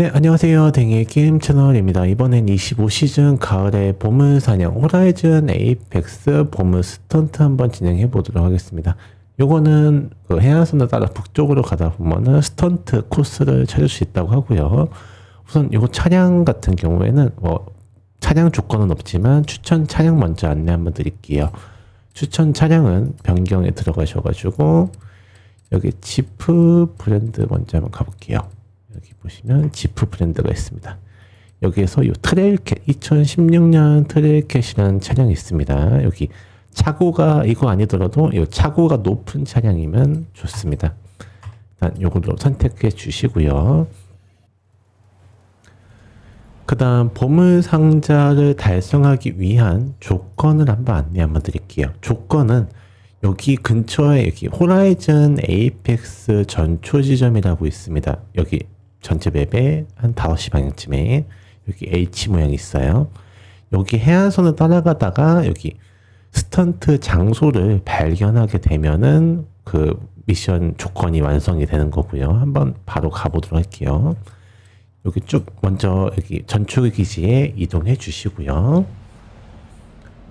네, 안녕하세요. 댕이 게임 채널입니다. 이번엔 25시즌 가을의 보물 사냥 호라이즌 에이펙스 보물 스턴트 한번 진행해 보도록 하겠습니다. 요거는 그 해안선을 따라 북쪽으로 가다 보면은 스턴트 코스를 찾을 수 있다고 하고요. 우선 요거 차량 같은 경우에는 뭐 차량 조건은 없지만 추천 차량 먼저 안내 한번 드릴게요. 추천 차량은 변경에 들어가셔가지고 여기 지프 브랜드 먼저 한번 가볼게요. 여기 보시면 지프 브랜드가 있습니다. 여기에서 이 트레일캣 2016년 트레일캣이라는 차량이 있습니다. 여기 차고가 이거 아니더라도 이 차고가 높은 차량이면 좋습니다. 일단 요걸로 선택해 주시고요. 그 다음 보물 상자를 달성하기 위한 조건을 한번 안내 한번 드릴게요. 조건은 여기 근처에 여기 호라이즌 에이펙스 전초 지점이라고 있습니다. 여기 전체 맵에 한 5시 방향쯤에 여기 H 모양이 있어요. 여기 해안선을 따라가다가 여기 스턴트 장소를 발견하게 되면은 그 미션 조건이 완성이 되는 거고요. 한번 바로 가보도록 할게요. 여기 쭉 먼저 여기 전초기 기지에 이동해 주시고요.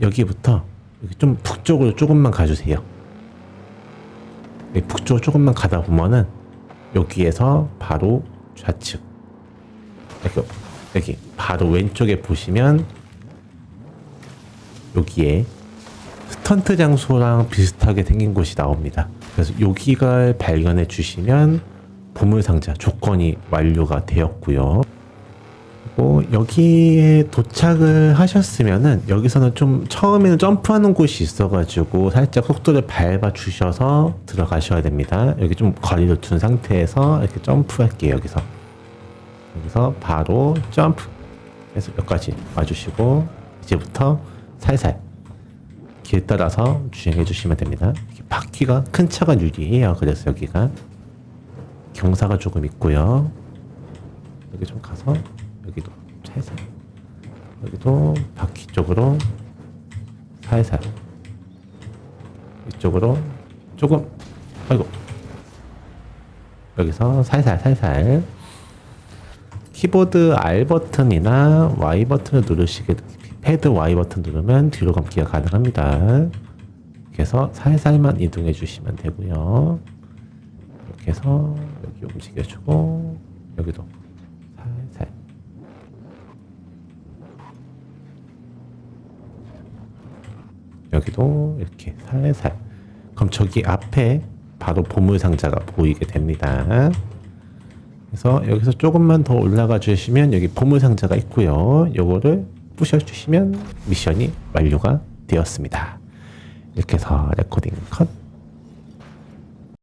여기부터 여기 좀 북쪽으로 조금만 가주세요. 여기 북쪽으로 조금만 가다 보면은 여기에서 바로 좌측 여기, 여기 바로 왼쪽에 보시면 여기에 스턴트 장소랑 비슷하게 생긴 곳이 나옵니다. 그래서 여기가 발견해 주시면 보물상자 조건이 완료가 되었고요. 그리고 여기에 도착을 하셨으면은 여기서는 좀 처음에는 점프하는 곳이 있어가지고 살짝 속도를 밟아 주셔서 들어가셔야 됩니다. 여기 좀 거리를 둔 상태에서 이렇게 점프할게요. 여기서 여기서 바로 점프 해서 여기까지 와주시고 이제부터 살살 길 따라서 주행해 주시면 됩니다. 바퀴가 큰 차가 유리해요. 그래서 여기가 경사가 조금 있고요. 여기 좀 가서 여기도 살살 여기도 바퀴 쪽으로 살살 이쪽으로 조금 아이고 여기서 살살 살살 키보드 R 버튼이나 Y 버튼을 누르시게 패드 Y 버튼 누르면 뒤로 감기가 가능합니다. 그래서 살살만 이동해 주시면 되고요. 이렇게 해서 여기 움직여주고 여기도 살살 여기도 이렇게 살살 그럼 저기 앞에 바로 보물 상자가 보이게 됩니다. 그래서 여기서 조금만 더 올라가 주시면 여기 보물 상자가 있고요. 요거를 부셔 주시면 미션이 완료가 되었습니다. 이렇게 해서 레코딩 컷